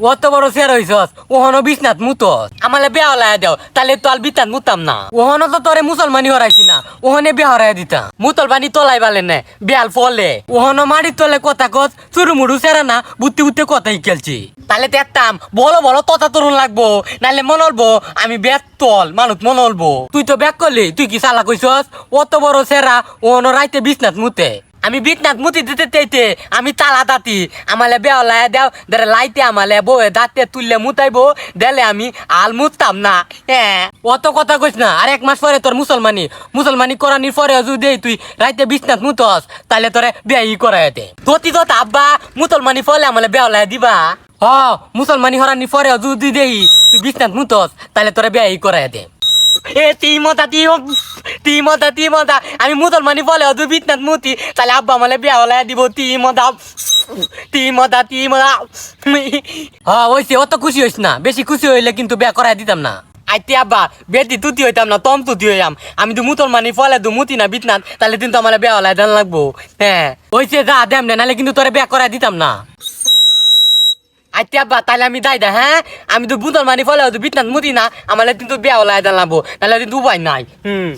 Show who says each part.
Speaker 1: অত বড় শেয়ার হইছস? ওহনো বিছনাত মুতস। আমালে বেয়া হলাই দেও, তাহলে তো আল বিতাত মুতাম না। ওহনো তো তোরে মুসলমানি হরাইছি না, ওহনে বেয়া হরাই দিতাম। মুসলমানি তলাই বালে নে, বেয়াল ফলে। ওহনো মারি তলে কথা কস চুরু মুড়ু সেরা না বুত্তি বুত্তি কথাই খেলছি। তাহলে দেখতাম বলো বলো তথা তরুণ লাগবো নাহলে মনলবো, আমি ব্যাগ তল মানুষ মনলবো। তুই তো ব্যাগ করলি, তুই কি সালা কইছস অত বড় সেরা ওহনো রাইতে বিছনাত মুতে। আমি বিটনাথ মুতি দিতে তেইতে আমি তালা দাতি। আমালে বেও লাই দেও, ধরে লাইতে আমালে বউয়ে দাঁতে তুললে মুতাইবো, দেলে আমি আল মুততাম না। হ্যাঁ অত কথা কইস না, আর এক মাস পরে তোর মুসলমানি। মুসলমানি করানির পরে যদি তুই রাইতে বিছনাথ মুতস তাহলে তোরে বেয়াই দে। ততি তো আব্বা, মুসলমানি ফলে আমালে বেও লাই দিবা। হ, মুসলমানি হরানি পরে যদি দেই, তুই বিছনাথ মুতস তাহলে তোরে বেয়াই দে। এ তিমতা তিম তিমতা তিমতা আমি মুসলমানি বলে অদু বিতনাথ মুতি। তাহলে আব্বা আমালে বিয়া হলে দিব তিমতা তিমতা তিমতা হ্যাঁ ওইসে অত খুশি হইস না। বেশি খুশি হইলে কিন্তু বিয়া করাই দিতাম না। আইতে আব্বা বেটি তুতি হইতাম না তম তুতি হইয়াম। আমি তো মুসলমানি ফলে দু মুতি না বিতনাথ তাহলে কিন্তু আমার বিয়া হলে দেন লাগবো। হ্যাঁ। ওইসে যা দেম না নাহলে কিন্তু তোরে বিয়া করাই দিতাম না। আইতে আব্বা আমি দাই দা হ্যাঁ? আমি তো বুতল মানি ফলে বিতনাথ মুদি না আমার কিন্তু বেয়া দেন লাগবো, নাহলে কিন্তু উপায় নাই। হুম।